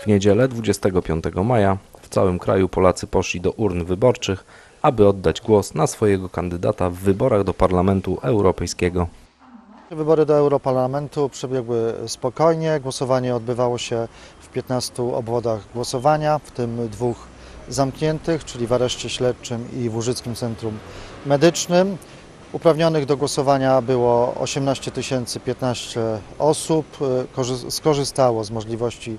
W niedzielę 25 maja w całym kraju Polacy poszli do urn wyborczych, aby oddać głos na swojego kandydata w wyborach do Parlamentu Europejskiego. Wybory do Europarlamentu przebiegły spokojnie. Głosowanie odbywało się w 15 obwodach głosowania, w tym dwóch zamkniętych, czyli w areszcie śledczym i w Łużyckim Centrum Medycznym. Uprawnionych do głosowania było 18 015 osób. Korzy- Skorzystało z możliwości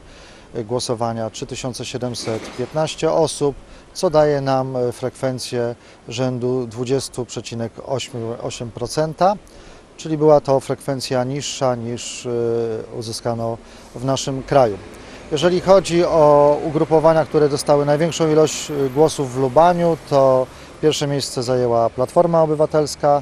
głosowania 3715 osób, co daje nam frekwencję rzędu 20,8%, czyli była to frekwencja niższa niż y, uzyskano w naszym kraju. Jeżeli chodzi o ugrupowania, które dostały największą ilość y, głosów w Lubaniu, to pierwsze miejsce zajęła Platforma Obywatelska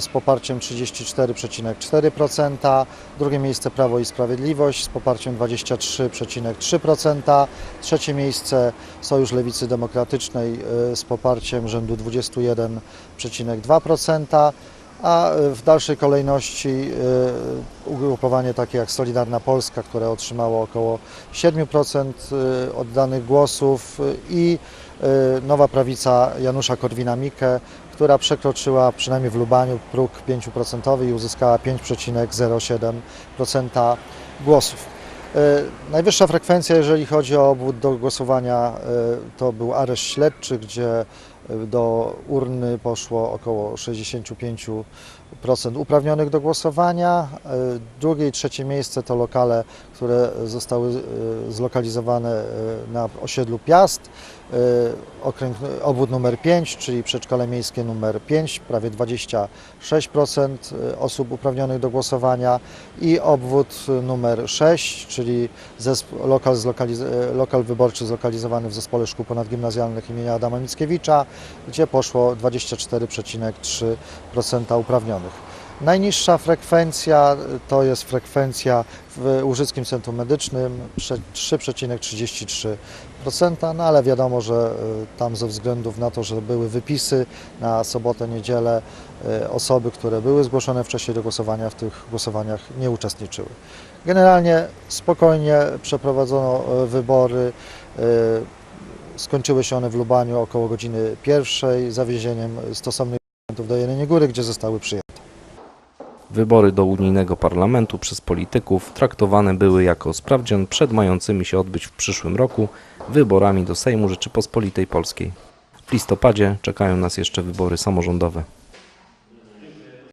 z poparciem 34,4%, drugie miejsce Prawo i Sprawiedliwość z poparciem 23,3%, trzecie miejsce Sojusz Lewicy Demokratycznej y, z poparciem rzędu 21,2%, a y, w dalszej kolejności y, ugrupowanie takie jak Solidarna Polska, które otrzymało około 7% y, oddanych głosów i Nowa Prawica Janusza Korwina-Mikke, która przekroczyła przynajmniej w Lubaniu próg 5% i uzyskała 5,07% głosów. Y, Najwyższa frekwencja, jeżeli chodzi o obwód do głosowania, y, to był areszt śledczy, gdzie do urny poszło około 65% uprawnionych do głosowania. Y, Drugie i trzecie miejsce to lokale, które zostały y, zlokalizowane y, na osiedlu Piast. Okręg, obwód numer 5, czyli przedszkole miejskie numer 5, prawie 26% osób uprawnionych do głosowania i obwód numer 6, czyli lokal, e, lokal wyborczy zlokalizowany w Zespole Szkół Ponadgimnazjalnych imienia Adama Mickiewicza, gdzie poszło 24,3% uprawnionych. Najniższa frekwencja to jest frekwencja w Łużyckim Centrum Medycznym prze- 3,33%, no ale wiadomo, że y, tam ze względów na to, że były wypisy na sobotę, niedzielę, y, osoby, które były zgłoszone wcześniej do głosowania w tych głosowaniach nie uczestniczyły. Generalnie spokojnie przeprowadzono y, wybory. Skończyły się one w Lubaniu około godziny pierwszej zawiezieniem stosownych dokumentów do Jeleniej Góry, gdzie zostały przyjęte. Wybory do unijnego parlamentu przez polityków traktowane były jako sprawdzian przed mającymi się odbyć w przyszłym roku wyborami do Sejmu Rzeczypospolitej Polskiej. W listopadzie czekają nas jeszcze wybory samorządowe.